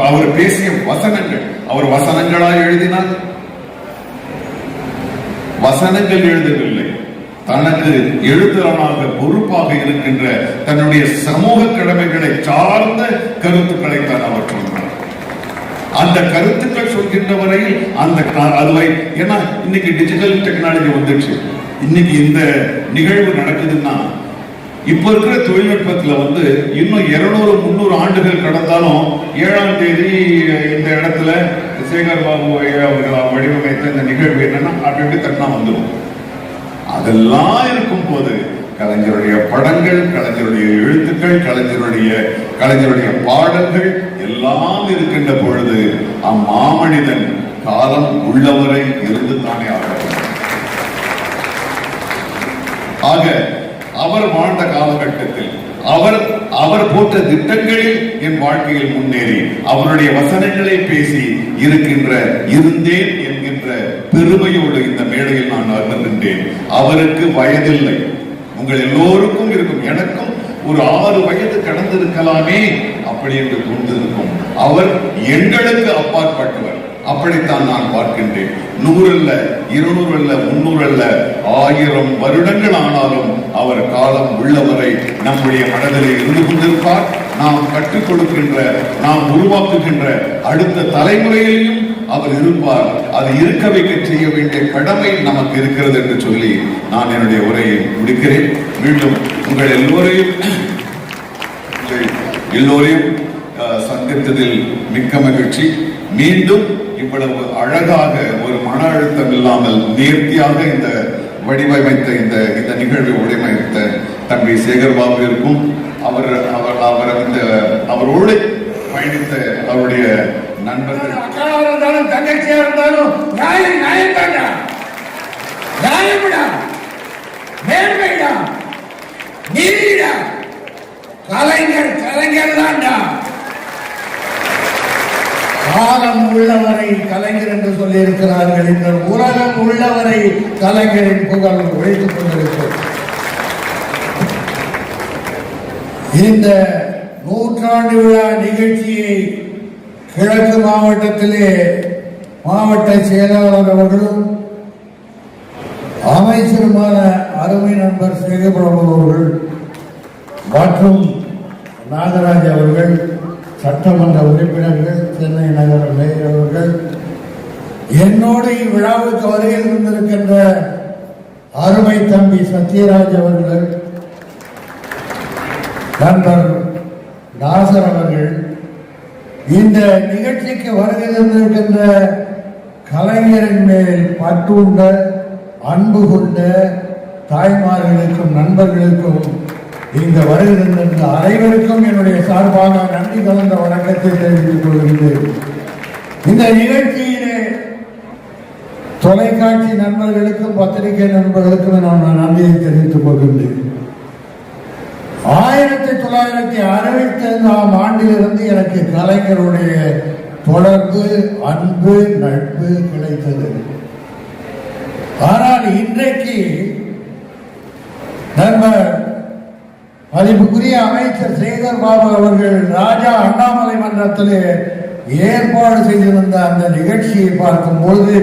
அவர் பேசிய வசனங்கள். அவர் வசனங்களா எழுதினார்? வசனங்கள் எழுதவில்லை. தனக்கு எழுதுறனாக பொறுப்பாக இருக்கின்ற தன்னுடைய சமூக கடமைகளை சார்ந்த கருத்துக்களை தான் அவர் சொன்னார். அந்த கருத்துக்கள் சொல்கின்ற வரையில் அந்த க- அதுவை ஏன்னா இன்னைக்கு டிஜிட்டல் டெக்னாலஜி வந்துச்சு இன்னைக்கு இந்த நிகழ்வு நடக்குதுன்னா இப்ப இருக்கிற தொழில்நுட்பத்துல வந்து இன்னும் இருநூறு முந்நூறு ஆண்டுகள் கடந்தாலும் ஏழாம் தேதி இந்த இடத்துல சேகர் பாபு அவர்கள் வடிவமைத்த இந்த நிகழ்வு என்னன்னா அப்படி அப்படி தட்டினா வந்துடும் அதெல்லாம் இருக்கும் போது கலைஞருடைய படங்கள் கலைஞருடைய எழுத்துக்கள் கலைஞருடைய கலைஞருடைய பாடல்கள் எல்லாம் இருக்கின்ற பொழுது அம்மாமனிதன் காலம் உள்ளவரை இருந்து தானே ஆக ஆக அவர் வாழ்ந்த காலகட்டத்தில் அவர் அவர் போட்ட திட்டங்களில் என் வாழ்க்கையில் முன்னேறி அவருடைய வசனங்களை பேசி இருக்கின்ற இருந்தேன் என்கின்ற பெருமையோடு இந்த மேடையில் நான் அமர்கின்றேன் அவருக்கு வயதில்லை. உங்கள் எல்லோருக்கும் இருக்கும். எனக்கும் ஒரு ஆறு வயது கடந்திருக்கலாமே அப்படி என்று கொண்டிருக்கும் அவர் எங்களுக்கு அப்பாற்பட்டவர். அப்படித்தான் நான் பார்க்கின்றேன். நூறு அல்ல இருநூறு அல்ல முன்னூறு அல்ல ஆயிரம் வருடங்கள் ஆனாலும் அவர் காலம் உள்ளவரை நம்முடைய மனதிலே இருந்து கொண்டிருப்பார். நாம் கற்றுக் கொடுக்கின்ற நாம் உருவாக்குகின்ற அடுத்த தலைமுறையிலையும் அவர் இருப்பார். அது இருக்க வைக்க செய்ய வேண்டிய கடமை நமக்கு இருக்கிறது என்று சொல்லி நான் என்னுடைய உரையை முடிக்கிறேன். மீண்டும் உங்கள் எல்லோரையும் எல்லோரையும் அஹ், சந்தித்ததில் மிக்க மகிழ்ச்சி. மீண்டும் இவ்வளவு அழகாக ஒரு மன அழுத்தம் இல்லாமல் நேர்த்தியாக இந்த வடிவமைத்த இந்த இந்த நிகழ்வை வடிவமைத்த தம்பி சேகர் பாபுவிற்கும் அவர் அவர் அவர் இந்த அவரோடு பயணித்த அவருடைய நண்பர்கள். அக்காவா இருந்தாலும் தங்கச்சியா இருந்தாலும் நியாயம் நியாயம் தாண்டா நியாயம்டா. நேர்மைடா நீதிடா. கலைஞர் கலைஞர் தான்டா உலகம் உள்ளவரை கலைஞர் என்று சொல்லி இருக்கிறார்கள் இந்த உலகம் உள்ளவரை கலைஞரின் புகழ் உழைத்துக் கொண்டிருக்கிறது. இந்த நூற்றாண்டு விழா நிகழ்ச்சியை கிழக்கு மாவட்டத்திலே மாவட்ட செயலாளர் அவர்களும் அமைச்சருமான அருமை நண்பர் சேகபிரபு அவர்கள் மற்றும் நாகராஜ் அவர்கள் சட்டமன்ற உறுப்பினர்கள் சென்னை நகர மேயர் அவர்கள் என்னோடு இவ்விழாவுக்கு வருகையில் இருந்திருக்கின்ற அருமை தம்பி சத்யராஜ் அவர்கள் நண்பர் நாசர் அவர்கள் இந்த நிகழ்ச்சிக்கு வருகை இருந்திருக்கின்ற கலைஞரின் மேல் பற்றுண்ட அன்பு கொண்ட தாய்மார்களுக்கும் நண்பர்களுக்கும் இந்த வருகின்ற தந்திருந்த அனைவருக்கும் என்னுடைய சார்பாக நன்றி கலந்த வணக்கத்தை தெரிவித்துக் கொள்கின்றேன். இந்த நிகழ்ச்சியிலே தொலைக்காட்சி நண்பர்களுக்கும் பத்திரிகை நண்பர்களுக்கும் நான் நன்றியை தெரிவித்துக் கொள்கின்றேன். ஆயிரத்தி தொள்ளாயிரத்தி அறுபத்தி ஐந்தாம் ஆண்டிலிருந்து எனக்கு கலைஞருடைய தொடர்பு அன்பு நட்பு கிடைத்தது. ஆனால் இன்றைக்கு நண்பர் மதிப்புக்குரிய அமைச்சர் சேகர் பாபு அவர்கள் ராஜா அண்ணாமலை மன்றத்திலே ஏற்பாடு செய்திருந்த அந்த நிகழ்ச்சியை பார்க்கும்போது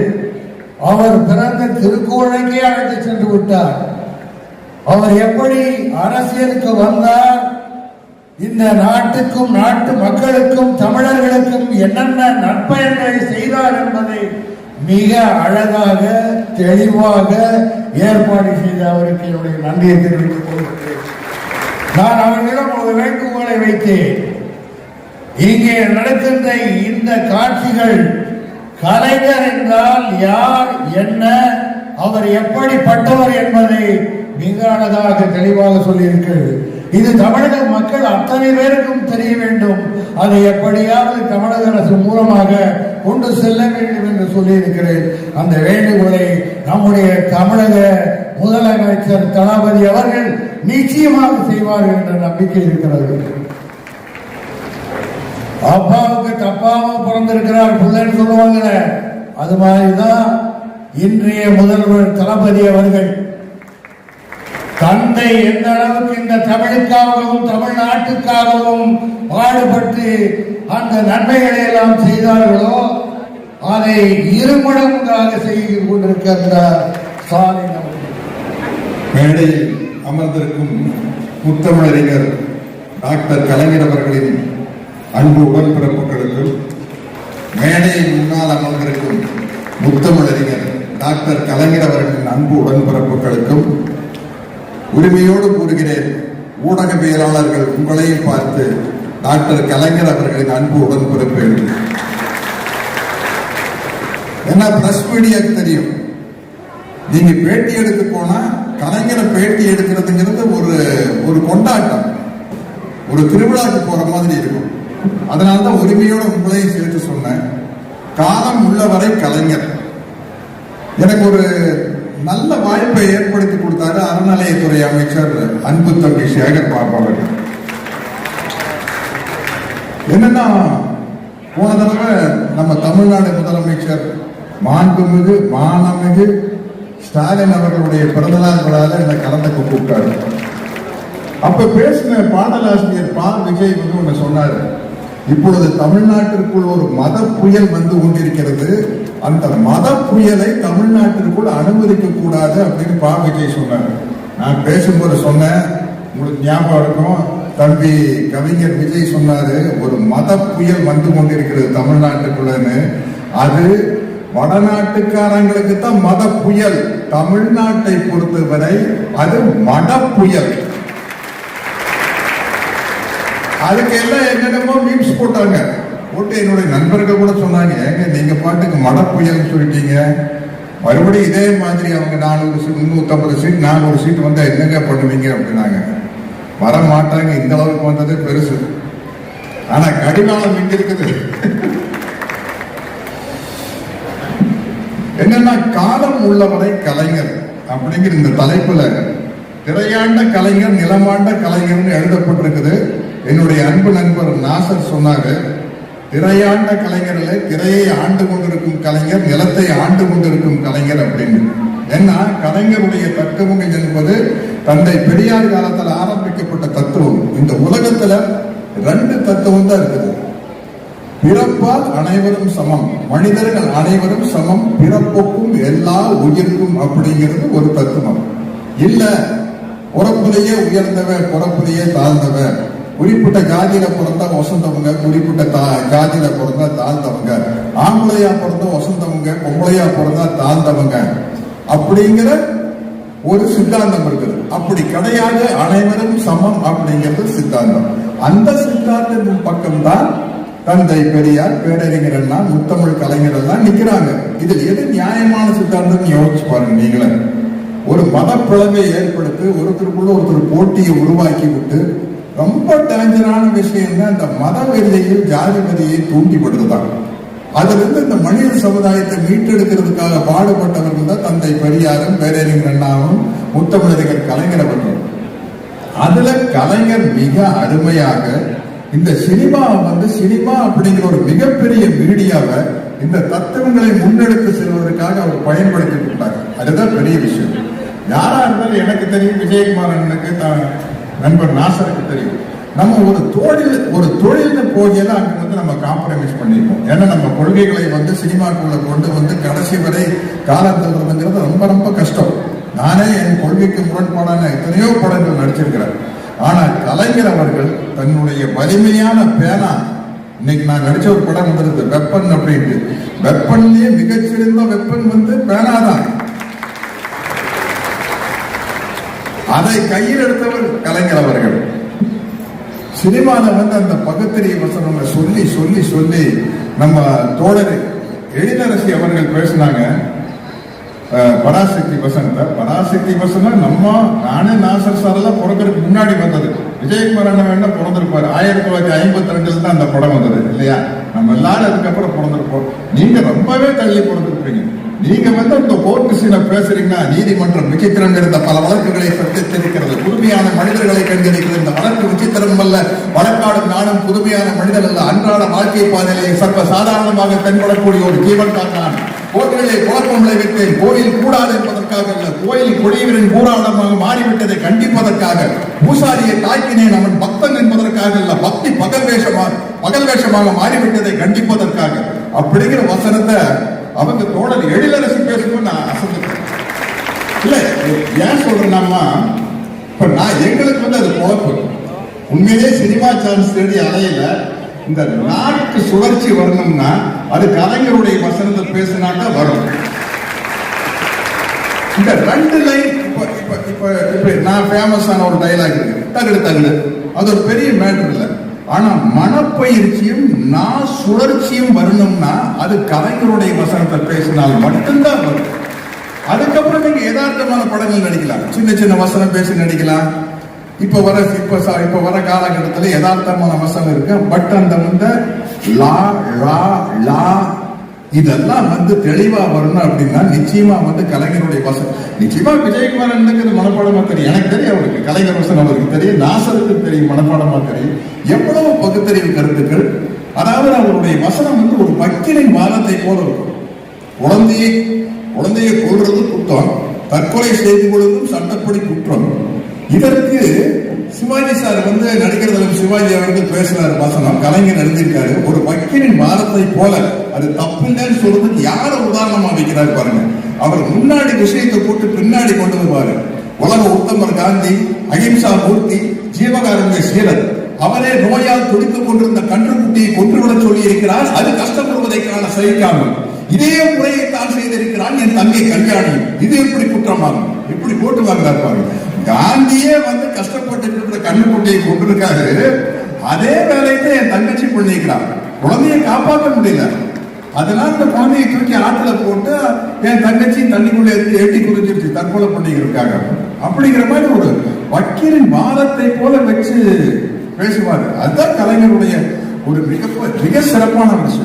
அவர் பிறந்த திருக்கோழைக்கே அழைத்து சென்று விட்டார். அவர் எப்படி அரசியலுக்கு வந்தார்? இந்த நாட்டுக்கும் நாட்டு மக்களுக்கும் தமிழர்களுக்கும் என்னென்ன நற்பயன்களை செய்தார் என்பதை மிக அழகாக தெளிவாக ஏற்பாடு செய்த அவருக்கு என்னுடைய நன்றியை தெரிவித்துக் கொள்கிறேன். நான் அவர்களிடம் ஒரு வேண்டுகோளை வைத்தேன். இங்கே நடக்கின்ற இந்த காட்சிகள் கலைஞர் என்றால் யார் என்ன அவர் எப்படிப்பட்டவர் என்பதை மிக அழகாக தெளிவாக சொல்லியிருக்கிறது. இது தமிழக மக்கள் அத்தனை பேருக்கும் தெரிய வேண்டும். அதை எப்படியாவது தமிழக அரசு மூலமாக கொண்டு செல்ல வேண்டும் என்று சொல்லியிருக்கிறேன். அந்த வேண்டுகோளை நம்முடைய தமிழக முதலமைச்சர் தளபதி அவர்கள் நிச்சயமாக செய்வார்கள் என்ற நம்பிக்கை இருக்கிறது. அப்பாவுக்கு தப்பாம பிறந்திருக்கிறார் பிள்ளைன்னு சொல்லுவாங்க அது மாதிரிதான் இன்றைய முதல்வர் தளபதி அவர்கள். தந்தை எந்த அளவுக்கு இந்த தமிழுக்காகவும் தமிழ்நாட்டுக்காகவும் பாடுபட்டு அந்த நன்மைகளை எல்லாம் செய்தார்களோ அதை இருமடங்காக செய்து கொண்டிருக்கின்றார் ஸ்டாலின் மேடையில் அமர்ந்திருக்கும் முத்தமிழறிஞர் டாக்டர் கலைஞர் அவர்களின் அன்பு உடன்பிறப்புகளுக்கும் மேடையில் முன்னால் அமர்ந்திருக்கும் முத்தமிழறிஞர் டாக்டர் கலைஞர் அவர்களின் அன்பு உடன்பிறப்புகளுக்கும் உரிமையோடு கூறுகிறேன். ஊடகவியலாளர்கள் உங்களையும் பார்த்து டாக்டர் கலைஞர் அவர்களின் அன்பு உடன்பிறப்பு ஏன்னா பிரஸ் மீடியாக்கு தெரியும். நீங்க பேட்டி எடுத்து போனா வேட்டி பேட்டி எடுக்கிறதுங்கிறது ஒரு ஒரு கொண்டாட்டம். ஒரு திருவிழாக்கு போற மாதிரி இருக்கும். அதனாலதான் உரிமையோட உங்களையும் சேர்த்து சொன்னேன். காலம் உள்ளவரை கலைஞர். எனக்கு ஒரு நல்ல வாய்ப்பை ஏற்படுத்தி கொடுத்தாரு அறநிலையத்துறை அமைச்சர் அன்பு தம்பி சேகர் பாபு அவர்கள். என்னன்னா போன தடவை நம்ம தமிழ்நாடு முதலமைச்சர் மாண்புமிகு மானமிகு ஸ்டாலின் அவர்களுடைய பிறந்தநாள் விழாவில் என்னை கலந்துக்க கூப்பிட்டாரு. அப்ப பேசின பாடலாசிரியர் பா. விஜய் வந்து ஒண்ணு சொன்னாரு. இப்பொழுது தமிழ்நாட்டிற்குள் ஒரு மத புயல் வந்து கொண்டிருக்கிறது. அந்த மத புயலை தமிழ்நாட்டிற்குள் அனுமதிக்க கூடாது அப்படின்னு பா. விஜய் சொன்னாரு. நான் பேசும்போது சொன்னேன். உங்களுக்கு ஞாபகம் இருக்கும். தம்பி கவிஞர் விஜய் சொன்னாரு ஒரு மத புயல் வந்து கொண்டிருக்கிறது தமிழ்நாட்டுக்குள்ளன்னு. அது வடநாட்டுக்காரங்களுக்கு தான் மத புயல் தமிழ்நாட்டை பொறுத்தவரை அது மட புயல் அதுக்கு எல்லாம் என்னென்னமோ மீம்ஸ் போட்டாங்க. போட்டு என்னுடைய நண்பர்கள் கூட சொன்னாங்க ஏங்க நீங்க பாட்டுக்கு மட சொல்லிட்டீங்க. மறுபடியும் இதே மாதிரி அவங்க நானூறு சீட் முன்னூத்தம்பது சீட் நானூறு சீட் வந்தா என்னங்க பண்ணுவீங்க? அப்படின்னாங்க. வர மாட்டாங்க இந்த அளவுக்கு வந்ததே பெருசு. ஆனா கடிவாளம் இங்க இருக்குது. என்னன்னா காலம் உள்ளவரை கலைஞர் அப்படிங்கிற இந்த தலைப்புல திரையாண்ட கலைஞர் நிலமாண்ட கலைஞர்னு எழுதப்பட்டிருக்குது. என்னுடைய அன்பு நண்பர் நாசர் சொன்னாரு திரையாண்ட கலைஞர்ல திரையை ஆண்டு கொண்டிருக்கும் கலைஞர் நிலத்தை ஆண்டு கொண்டிருக்கும் கலைஞர் அப்படின்னு. ஏன்னா கலைஞருடைய தத்துவம் என்பது தந்தை பெரியார் காலத்தில் ஆரம்பிக்கப்பட்ட தத்துவம். இந்த உலகத்துல ரெண்டு தத்துவம் தான் இருக்குது. பிறப்பால் அனைவரும் சமம். மனிதர்கள் அனைவரும் சமம். பிறப்புக்கும் எல்லா உயிர்க்கும் அப்படிங்கிறது ஒரு தத்துவம். இல்ல பிறப்புலேயே உயர்ந்தவன் பிறப்புலேயே தாழ்ந்தவன் குறிப்பிட்ட ஜாதியில பிறந்தா வசந்தவங்க குறிப்பிட்ட தா- ஜாதியில பிறந்தா தாழ்ந்தவங்க. ஆம்பளையா பிறந்தா வசந்தவங்க பொம்பளையா பிறந்தா தாழ்ந்தவங்க. அப்படிங்கிற ஒரு சித்தாந்தம் இருக்குது. அப்படி கிடையாது. அனைவரும் சமம் அப்படிங்கிறது சித்தாந்தம். அந்த சித்தாந்தத்தின் பக்கம்தான் தந்தை பெரியார் பேரறிஞர் அண்ணா முத்தமிழ் கலைஞர் எல்லாம் நிற்கிறாங்க இதில் எது நியாயமான சித்தாந்தம் யோசிச்சு பாருங்க நீங்களே. ஒரு மதப்பிளவை ஏற்படுத்தி ஒருத்தருக்குள்ள ஒருத்தர் போட்டியை உருவாக்கி விட்டு ரொம்ப டேஞ்சரான விஷயம் இந்த மத வெறியையும் ஜாதிபதியை தூண்டிவிடுறதுதான். அதிலிருந்து இந்த மனித சமுதாயத்தை மீட்டெடுக்கிறதுக்காக பாடுபட்டவர்கள் தான் தந்தை பெரியாரும் பேரறிஞர் அண்ணாவும் முத்தமிழறிஞர் கலைஞர் அவர்கள் அதுல கலைஞர் மிக அருமையாக இந்த சினிமா வந்து சினிமா அப்படிங்கிற ஒரு மிகப்பெரிய மீடியாவை இந்த தத்துவங்களை முன்னெடுத்து செல்வதற்காக அவர் பயன்படுத்தி கொண்டார் அதுதான் பெரிய விஷயம். யாரா இருந்தாலும் எனக்கு தெரியும் விஜயகுமார் அண்ணனுக்கு தான் நண்பர் நாசருக்கு தெரியும். நம்ம ஒரு தொழில் ஒரு தொழில்னு போகையில அங்க வந்து நம்ம காம்ப்ரமைஸ் பண்ணிருக்கோம் ஏன்னா நம்ம கொள்கைகளை வந்து சினிமாக்குள்ள கொண்டு வந்து கடைசி வரை காலம் ரொம்ப ரொம்ப கஷ்டம். நானே என் கொள்கைக்கு முரண்பாடான எத்தனையோ படங்கள் நடிச்சிருக்கிறேன். ஆனா கலைஞர் அவர்கள் தன்னுடைய வலிமையான பேனா. இன்னைக்கு நான் நடிச்ச ஒரு படம் வந்திருக்கு வெப்பன் அப்படின்ட்டு. வெப்பன்லயே மிகச்சிறந்த வெப்பன் வந்து பேனா தான். அதை கையில் எடுத்தவர் கலைஞர் அவர்கள். சினிமாவில் வந்து அந்த பகுத்தறிவு வசனங்களை சொல்லி சொல்லி சொல்லி நம்ம தோழர் எழிலரசி அவர்கள் பேசினாங்க. பராசக்தி வசனத்தை பராசக்தி வசனம் நம்ம நானே நாசர் சாரெல்லாம் பிறக்கிறதுக்கு முன்னாடி வந்தது. விஜயகுமார் அண்ணன் வேணா பிறந்திருப்பாரு. ஆயிரத்தி தொள்ளாயிரத்தி ஐம்பத்தி ரெண்டுல தான் அந்த படம் வந்தது இல்லையா? நம்ம எல்லாரும் அதுக்கப்புறம் பிறந்திருப்போம். நீங்க ரொம்பவே தள்ளி பிறந்திருப்பீங்க. நீங்க வந்து இந்த கோர்ட்டு சீனை பேசுறீங்கன்னா நீதிமன்றம் விசித்திரம் இருந்த பல வழக்குகளை சந்தித்திருக்கிறது புதுமையான மனிதர்களை கண்டிருக்கிறது இந்த வழக்கு விசித்திரம் அல்ல. வழக்காடும் நானும் புதுமையான மனிதர் அல்ல. அன்றாட வாழ்க்கை பாதையிலே சர்வ சாதாரணமாக தென்படக்கூடிய ஒரு ஜீவன் தான் நான். கோவிலே குழப்பம் விளைவித்தேன் கோயில் கூடாது என்பதற்காக அல்ல கோயில் கொடியவரின் கூடாடமாக மாறிவிட்டதை கண்டிப்பதற்காக. பூசாரியை தாக்கினேன் அவன் பக்தன் என்பதற்காக அல்ல பக்தி பகல் வேஷமாக பகல் வேஷமாக மாறிவிட்டதை கண்டிப்பதற்காக. அப்படிங்கிற வசனத்தை அவங்க தோழர் எழிலரசு பேசணும்னு நான் அசந்துட்டேன். இல்ல ஏன் சொல்றேன்னா இப்ப நான் எங்களுக்கு வந்து அது குழப்பு உண்மையிலேயே சினிமா சான்ஸ் தேடி அலையில இந்த நாட்டு சுழற்சி வரணும்னா அது கலைஞருடைய வசனத்தை பேசினாக்கா வரும். இந்த ரெண்டு லைன் இப்ப இப்ப இப்ப இப்ப நான் ஃபேமஸான ஒரு டைலாக் இருக்கு. தகுடு தகுடு. அது ஒரு பெரிய மேட்டர் இல்லை. ஆனா மனப்பயிற்சியும் நான் சுழற்சியும் வரணும்னா அது கலைஞருடைய வசனத்தை பேசினால் மட்டும்தான் வரும். அதுக்கப்புறம் நீங்க யதார்த்தமான படங்கள் நடிக்கலாம். சின்ன சின்ன வசனம் பேசி நடிக்கலாம். இப்ப வர இப்ப இப்ப வர காலகட்டத்தில் யதார்த்தமான வசனம் இருக்கு. பட் அந்த வந்து லா லா லா. இதெல்லாம் வந்து தெளிவா வரணும் அப்படின்னா நிச்சயமா வந்து கலைஞருடைய வசனம் நிச்சயமா விஜயகுமார் எனக்கு மனப்பாடமா தெரியும். எனக்கு தெரியும் அவருக்கு. கலைஞர் வசனம் அவருக்கு தெரியும். நாசருக்கு தெரியும் மனப்பாடமா தெரியும். எவ்வளவு பகுத்தறிவு கருத்துக்கள். அதாவது அவருடைய வசனம் வந்து ஒரு பக்கிரின் வாதத்தை போல இருக்கும். குழந்தையை குழந்தையை கொள்றது குற்றம். தற்கொலை செய்து கொள்வதும் சட்டப்படி குற்றம். இதற்கு சிவாஜி சார் வந்து நடிக்கிறதுல சிவாஜி அவர்கள் பேசுறாரு வசனம் கலைஞர் எழுதியிருக்காரு ஒரு வக்கீலின் வாரத்தை போல அது தப்புங்கன்னு சொல்றதுக்கு யார உதாரணமா வைக்கிறார் பாருங்க. அவர் முன்னாடி விஷயத்தை போட்டு பின்னாடி கொண்டு வருவாரு. உலக உத்தமர் காந்தி அகிம்சா மூர்த்தி ஜீவகாரங்க சீரர் அவரே நோயால் துடித்துக் கொண்டிருந்த கன்றுக்குட்டியை கொன்றுவிட சொல்லி இருக்கிறார் அது கஷ்டப்படுவதை காண சகிக்காமல் இதே முறையை தான் செய்திருக்கிறான் என் தங்கை கல்யாணி. இது எப்படி குற்றமாகும்? இப்படி போட்டு வாங்குறாரு பாருங்க. காந்தியே வந்து கஷ்டப்பட்டு இருக்கிற கண்ணுக்குட்டியை கொண்டிருக்காரு அதே வேலையை தான் என் தங்கச்சி பண்ணிக்கிறான் குழந்தையை காப்பாற்ற முடியல. அதனால இந்த குழந்தையை தூக்கி ஆற்றுல போட்டு என் தங்கச்சி தண்ணிக்குள்ளே எடுத்து எட்டி குறிஞ்சிருச்சு தற்கொலை பண்ணிக்கிறாங்க அப்படிங்கிற மாதிரி ஒரு வக்கீலின் வாதத்தை போல வச்சு பேசுவாரு. அதுதான் கலைஞருடைய ஒரு மிக மிக சிறப்பான விஷயம்